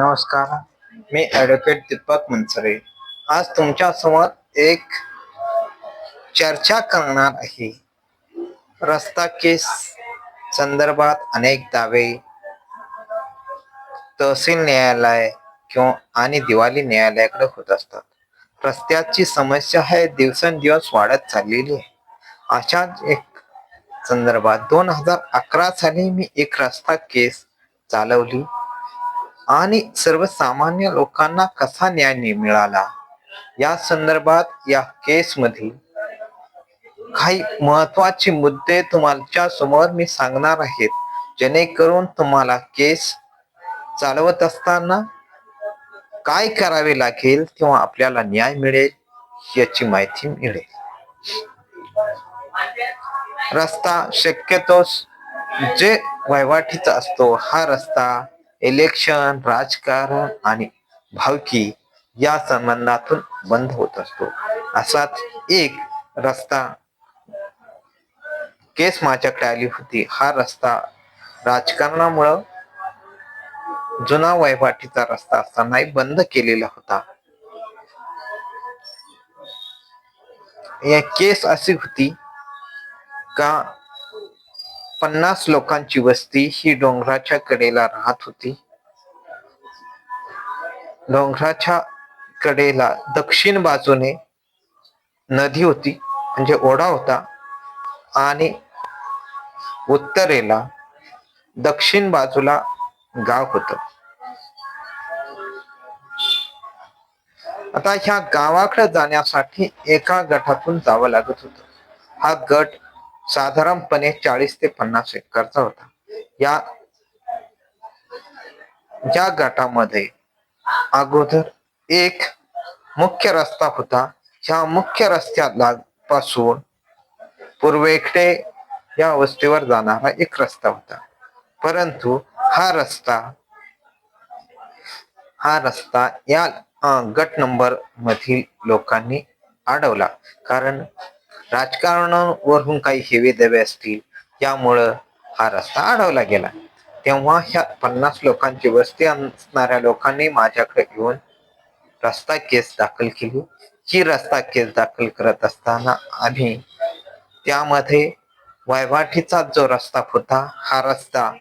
नमस्कार. मी ॲडव्होकेट दीपक मनसरे. आज तुमच्यासमोर एक चर्चा करणार आहे. रस्ता केस संदर्भात अनेक दावे तहसील न्यायालय किंवा आणि दिवाळी न्यायालयाकडे होत असतात. रस्त्याची समस्या हे दिवसेंदिवस वाढत चाललेली आहे. अशाच एक संदर्भात दोन हजार अकरा साली मी एक रस्ता केस चालवली. आणि सर्वसामान्य लोकांना कसा न्याय मिळाला? या संदर्भात या केस मधील काही महत्त्वाचे मुद्दे तुमच्यासमोर मी सांगणार आहेत. जेणेकरून तुम्हाला केस चालवत असताना काय करावे लागेल किंवा आपल्याला न्याय मिळेल याची माहिती मिळेल. रस्ता शक्यतो जे वहिवाटीचा असतो हा रस्ता इलेक्शन राजकारण आणि भावकी या संबंधातून बंद होत असतो. असाच एक रस्ता केस माझ्याकडे आली होती. हा रस्ता राजकारणामुळं जुना वहिवाटीचा रस्ता असतानाही बंद केलेला होता. या केस अशी होती का पन्नास लोकांची वस्ती ही डोंगराच्या कडेला राहत होती. डोंगराच्या कडेला दक्षिण बाजूने नदी होती म्हणजे ओढा होता आणि उत्तरेला दक्षिण बाजूला गाव होत. आता ह्या गावाकडे जाण्यासाठी एका गटातून जावं लागत होत. हा गट साधारणपणे चाळीस ते पन्नास एकरचा होता. या या गटामध्ये अगोदर एक मुख्य रस्ता होता ह्या मुख्य रस्त्याला पासून पूर्वेकडे या वस्तीवर जाणारा एक रस्ता होता. परंतु हा रस्ता हा रस्ता या गट नंबर मधील लोकांनी अडवला. कारण राजकारणावरून काही हेवेदेवे असतील यामुळं हा रस्ता अडवला गेला. तेव्हा ह्या पन्नास लोकांची वस्ती असणाऱ्या लोकांनी माझ्याकडे येऊन रस्ता केस दाखल केली. ही रस्ता केस दाखल करत असताना आम्ही त्यामध्ये वैवाटीचा जो रस्ता होता हा रस्ता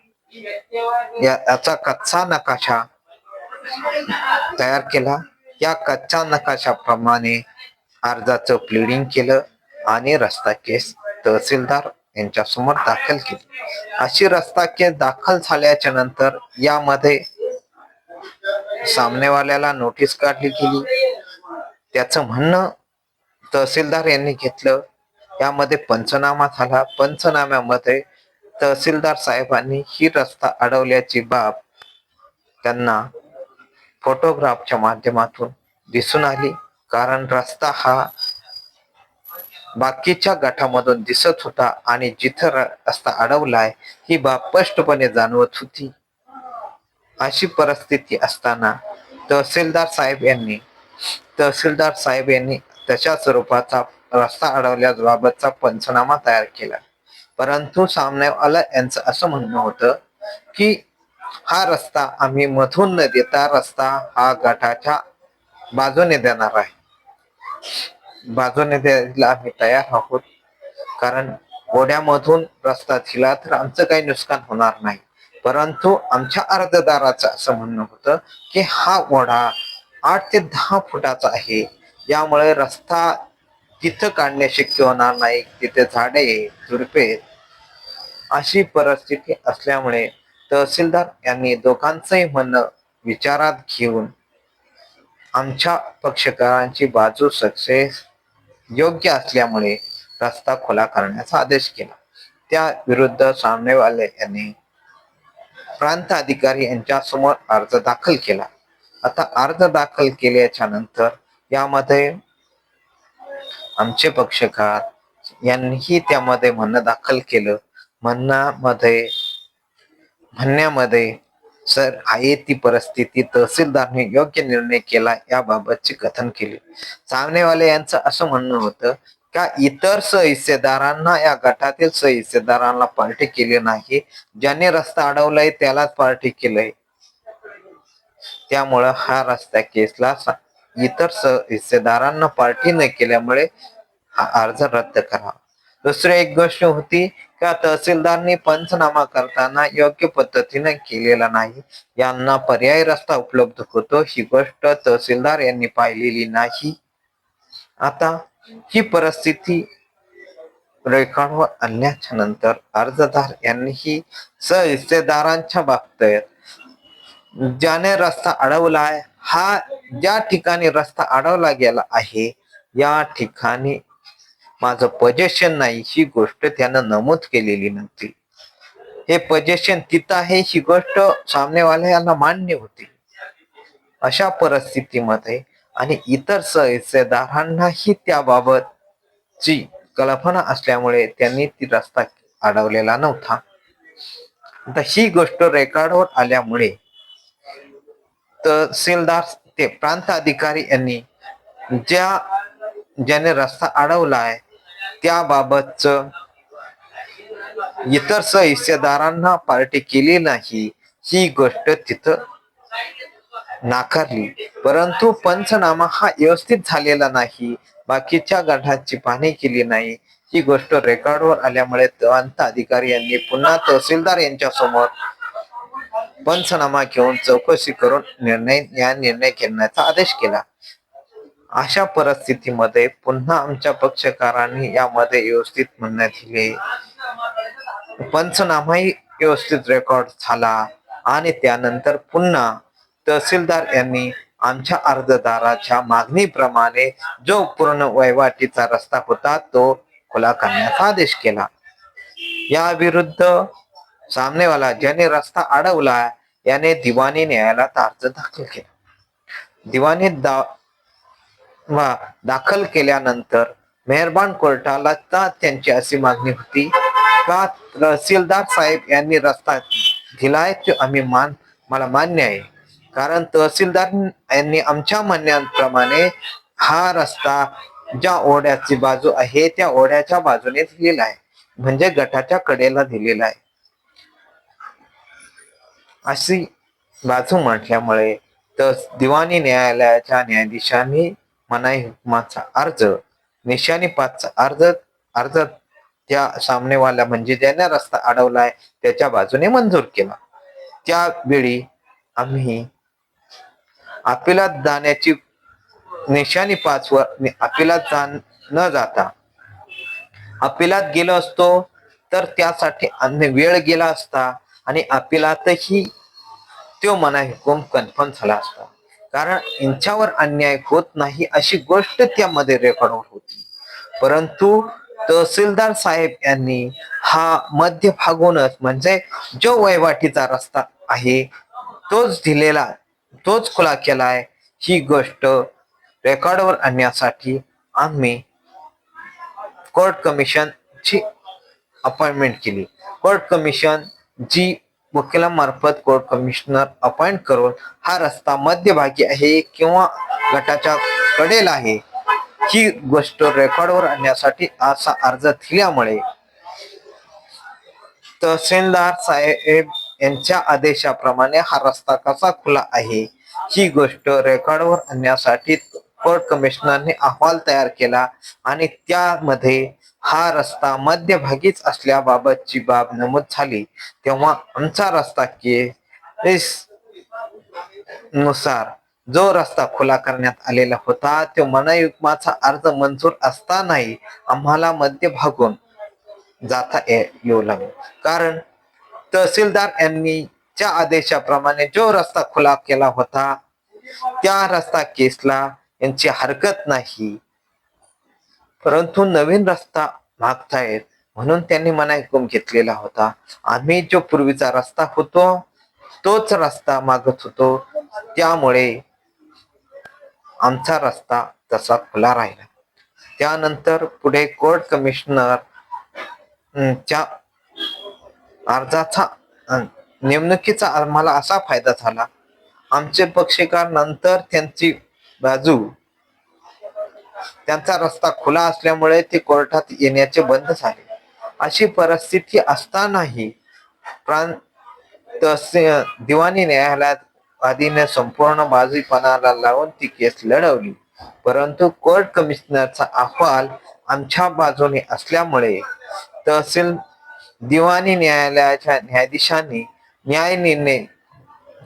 या- याचा कच्चा नकाशा तयार केला. या कच्च्या नकाशाप्रमाणे अर्जाचं प्लिडिंग केलं. आणि रस्ता केस तहसीलदार यांच्या समोर दाखल केली. अशी रस्ता केस दाखल झाल्याच्यानंतर यामध्ये सामनेवाल्याला नोटीस काढली गेली. त्याचं म्हणणं तहसीलदार यांनी घेतलं. यामध्ये पंचनामा झाला. पंचनाम्यामध्ये तहसीलदार साहेबांनी ही रस्ता अडवल्याची बाब त्यांना फोटोग्राफच्या माध्यमातून दिसून आली. कारण रस्ता हा बाकीच्या गटामधून दिसत होता आणि जिथं रस्ता अडवलाय ही बाब स्पष्टपणे जाणवत होती. अशी परिस्थिती असताना तहसीलदार साहेब यांनी तहसीलदार साहेब यांनी तशा स्वरूपाचा रस्ता अडवल्याबाबतचा पंचनामा तयार केला. परंतु सामनेवाला यांचं असं म्हणणं होतं की हा रस्ता आम्ही मधून न देता रस्ता हा गटाच्या बाजूने देणार आहे. बाजूने द्यायला आम्ही तयार आहोत. कारण ओढ्यामधून रस्ता दिला तर आमचं काही नुकसान होणार नाही. परंतु आमच्या अर्जदाराचं असं म्हणणं होतं की हा ओढा आठ ते दहा फुटाचा आहे. यामुळे रस्ता तिथं काढणे शक्य होणार नाही. तिथे झाडे झुडपे अशी परिस्थिती असल्यामुळे तहसीलदार यांनी दोघांचंही म्हणणं विचारात घेऊन आमच्या पक्षकारांची बाजू सक्सेस योग्य असल्यामुळे रस्ता खुला करण्याचा आदेश केला. त्या विरुद्ध सामनेवाले यांनी प्रांत अधिकारी यांच्या समोर अर्ज दाखल केला. आता अर्ज दाखल केल्याच्यानंतर यामध्ये आमचे पक्षकार यांनीही त्यामध्ये म्हणणं दाखल केलं. म्हणण्यामध्ये म्हणण्यामध्ये सर आहे ती परिस्थिती तहसीलदारने योग्य निर्णय केला याबाबतचे कथन केले. सामनेवाले यांचं असं म्हणणं होतं का इतर सहिस्सेदारांना या गटातील सहिस्सेदारांना पार्टी केली नाही? ज्याने रस्ता अडवलाय त्यालाच पार्टी केलंय. त्यामुळं हा रस्ता केसला इतर सहिस्सेदारांना हिस्सेदारांना पार्टी न केल्यामुळे हा अर्ज रद्द करावा दुसरी एक गोष्ट होती का तहसीलदारनी पंचनामा करताना योग्य पद्धतीने केलेला नाही. यांना पर्यायी रस्ता उपलब्ध होतो ही गोष्ट तहसीलदार यांनी पाहिलेली नाही. आता ही परिस्थिती रेकॉर्डवर आणल्याच्या नंतर अर्जदार यांनीही सहिस्सेदारांच्या बाबतीत ज्याने रस्ता अडवला आहे हा ज्या ठिकाणी रस्ता अडवला गेला आहे या ठिकाणी माझं पजेशन नाही ही गोष्ट त्यानं नमूद केलेली नव्हती. हे पजेशन तिथं आहे ही गोष्ट सामनेवाल्याला मान्य होती. अशा परिस्थितीमध्ये आणि इतर सहिस्सेदारांनाही त्याबाबतची कल्पना असल्यामुळे त्यांनी ती रस्ता अडवलेला नव्हता. आता ही गोष्ट रेकॉर्डवर आल्यामुळे तहसीलदार ते प्रांत अधिकारी यांनी ज्या ज्याने रस्ता अडवला आहे त्याबाबतच इतर सहिस्सेदारांना पार्टी केली नाही ही गोष्ट तिथं नाकारली. परंतु पंचनामा हा व्यवस्थित झालेला नाही बाकीच्या गटाची पाहणी केली नाही. ही गोष्ट रेकॉर्डवर आल्यामुळे प्रांत अधिकारी यांनी पुन्हा तहसीलदार यांच्या समोर पंचनामा घेऊन चौकशी करून निर्णय या निर्णय घेण्याचा आदेश केला. अशा परिस्थितीमध्ये पुन्हा आमच्या पक्षकारांनी यामध्ये व्यवस्थित म्हणण्यात दिले पंचनामाही व्यवस्थित रेकॉर्ड झाला आणि त्यानंतर पुन्हा तहसीलदार यांनी आमच्या अर्जदाराच्या मागणीप्रमाणे जो पूर्ण वहिवाटीचा रस्ता होता तो खुला करण्याचा आदेश केला. या विरुद्ध सामनेवाला ज्याने रस्ता अडवला याने दिवाणी न्यायालयात अर्ज दाखल केला. दिवाणी दा दाखल केल्यानंतर मेहरबान कोर्टाला ता त्यांची अशी मागणी होती? का तहसीलदार साहेब यांनी रस्ता दिलाय तो आम्ही मान मला मान्य आहे. कारण तहसीलदार यांनी आमच्या म्हणण्याप्रमाणे हा रस्ता ज्या ओढ्याची बाजू आहे त्या ओढ्याच्या बाजूने दिलेला आहे. म्हणजे गटाच्या कडेला दिलेला आहे. अशी बाजू म्हटल्यामुळे तर दिवाणी न्यायालयाच्या न्यायाधीशांनी मनाई हुकुमाचा अर्ज निशाणी पाचचा अर्ज अर्ज त्या सामनेवाला म्हणजे ज्याने रस्ता अडवलाय त्याच्या बाजूने मंजूर केला. त्यावेळी आम्ही अपिलात जाण्याची निशाणी पाचवर अपिलात जा न जाता अपिलात गेलो असतो तर त्यासाठी आम्ही वेळ गेला असता आणि अपिलातही तो मना हुकूम कन्फर्म झाला असता. कारण यांच्यावर अन्याय होत नाही अशी गोष्ट त्यामध्ये रेकॉर्डवर होती. परंतु तहसीलदार साहेब यांनी हा मध्य भागूनच म्हणजे जो वहिवाटीचा रस्ता आहे तोच दिलेला तोच खुला केलाय ही गोष्ट रेकॉर्डवर आणण्यासाठी आम्ही कोर्ट कमिशनची अपॉइंटमेंट केली. कोर्ट कमिशन जी वकिलांमार्फत कोर्ट कमिशनर अपॉइंट करून हा रस्ता मध्यभागी आहे किंवा गटाच्या कडेला आहे. ही गोष्ट रेकॉर्डवर आणण्यासाठी असा अर्ज दिल्यामुळे तहसीलदार साहेब यांच्या आदेशाप्रमाणे हा रस्ता कसा खुला आहे ही गोष्ट रेकॉर्डवर आणण्यासाठी कोर्ट कमिशनरने अहवाल तयार केला आणि त्यामध्ये हा रस्ता मध्यभागीच असल्याबाबतची बाब नमूद झाली. तेव्हा आमचा रस्ता केस नुसार जो रस्ता खुला करण्यात आलेला होता तो मनयुग्माचा अर्ज मंजूर असतानाही आम्हाला मध्यभागून जाता ये- येऊ लागला. कारण तहसीलदार यांनी च्या आदेशाप्रमाणे जो रस्ता खुला केला होता त्या रस्ता केसला यांची हरकत नाही. परंतु नवीन रस्ता मागतायत म्हणून त्यांनी मना हुकूम घेतलेला होता. आम्ही जो पूर्वीचा रस्ता होतो तोच रस्ता मागत होतो. त्यामुळे आमचा रस्ता तसा खुला राहिला. त्यानंतर पुढे कोर्ट कमिशनर च्या अर्जाचा नेमणुकीचा आम्हाला असा फायदा झाला. आमचे पक्षकार नंतर त्यांची बाजू त्यांचा रस्ता खुला असल्यामुळे ते कोर्टात येण्याचे बंद झाले. अशी परिस्थिती असतानाही प्रांत तहसील दिवाणी न्यायालयात आदीने संपूर्ण बाजूपणाला लावून ती केस लढवली. परंतु कोर्ट कमिशनरचा अहवाल आमच्या बाजूने असल्यामुळे तहसील दिवाणी न्यायालयाच्या न्यायाधीशांनी न्याय निर्णय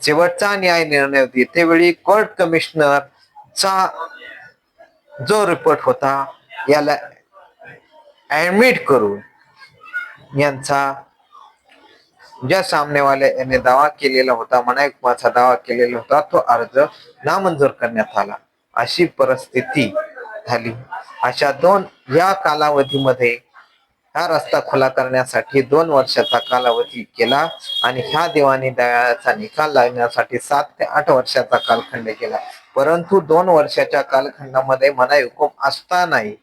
शेवटचा न्याय निर्णय देतेवेळी कोर्ट कमिशनरचा जो रिपोर्ट होता याला ऍडमिट करून यांचा ज्या सामनेवाले यांनी दावा केलेला होता मनायुक्माचा दावा केलेला होता तो अर्ज नामंजूर करण्यात आला. अशी परिस्थिती झाली. अशा दोन या कालावधीमध्ये हा रस्ता खुला करण्यासाठी दोन वर्षाचा कालावधी केला आणि ह्या दिवाणी दयाचा निकाल लागण्यासाठी सात ते आठ वर्षाचा कालखंड केला. परंतु दोन वर्षाच्या कालखंडामध्ये मनायुकुम असतानाही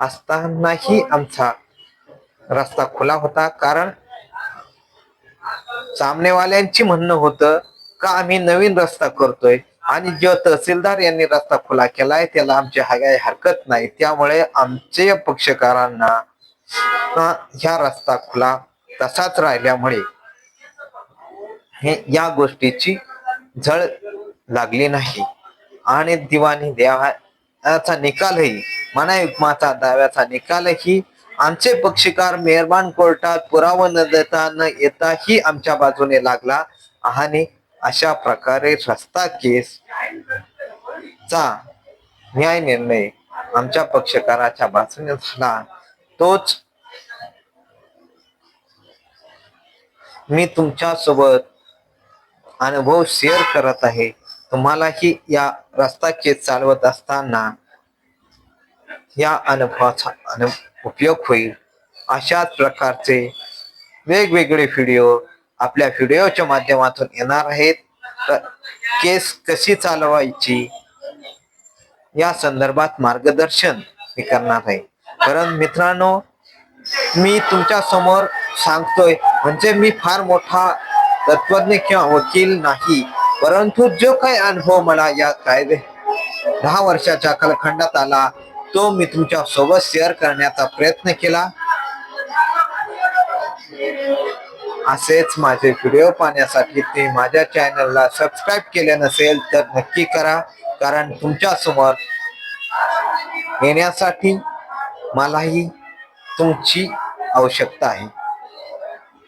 असतानाही आमचा रस्ता खुला होता. कारण सामनेवाल्यांची म्हणणं होतं का आम्ही नवीन रस्ता करतोय आणि जो तहसीलदार यांनी रस्ता खुला केलाय त्याला आमची हाय हरकत नाही. त्यामुळे आमचे पक्षकारांना ह्या रस्ता खुला तसाच राहिल्यामुळे हे या गोष्टीची झळ लागली नाही. आणि दिवाणी देवाचा निकालही मनायुक्माचा दाव्याचा निकालही आमचे पक्षकार मेहरबान कोर्टात पुरावा न देता न येताही आमच्या बाजूने लागला. आणि अशा प्रकारे रस्ता केस चा न्याय निर्णय आमच्या पक्षकाराच्या बाजूने झाला. तोच मी तुमच्यासोबत अनुभव शेअर करत आहे. तुम्हालाही या रस्ता केस चालवत असताना या अनुभवाचा अनु उपयोग होईल. अशाच प्रकारचे वेगवेगळे व्हिडिओ आपल्या व्हिडिओच्या माध्यमातून येणार आहेत. तर केस कशी चालवायची या संदर्भात मार्गदर्शन मी करणार आहे. कारण मित्रांनो मी तुमच्यासमोर सांगतोय म्हणजे मी फार मोठा तत्वज्ञ किंवा वकील नाही. परंतु जो काही अनुभव मला या कायदे दहा वर्षाच्या कालखंडात आला तो मी तुमच्यासोबत शेअर करण्याचा प्रयत्न केला. असेच माझे व्हिडिओ पाहण्यासाठी ते माझ्या चॅनलला सबस्क्राईब केले नसेल तर नक्की करा कारण तुमच्यासमोर येण्यासाठी मलाही तुमची आवश्यकता आहे.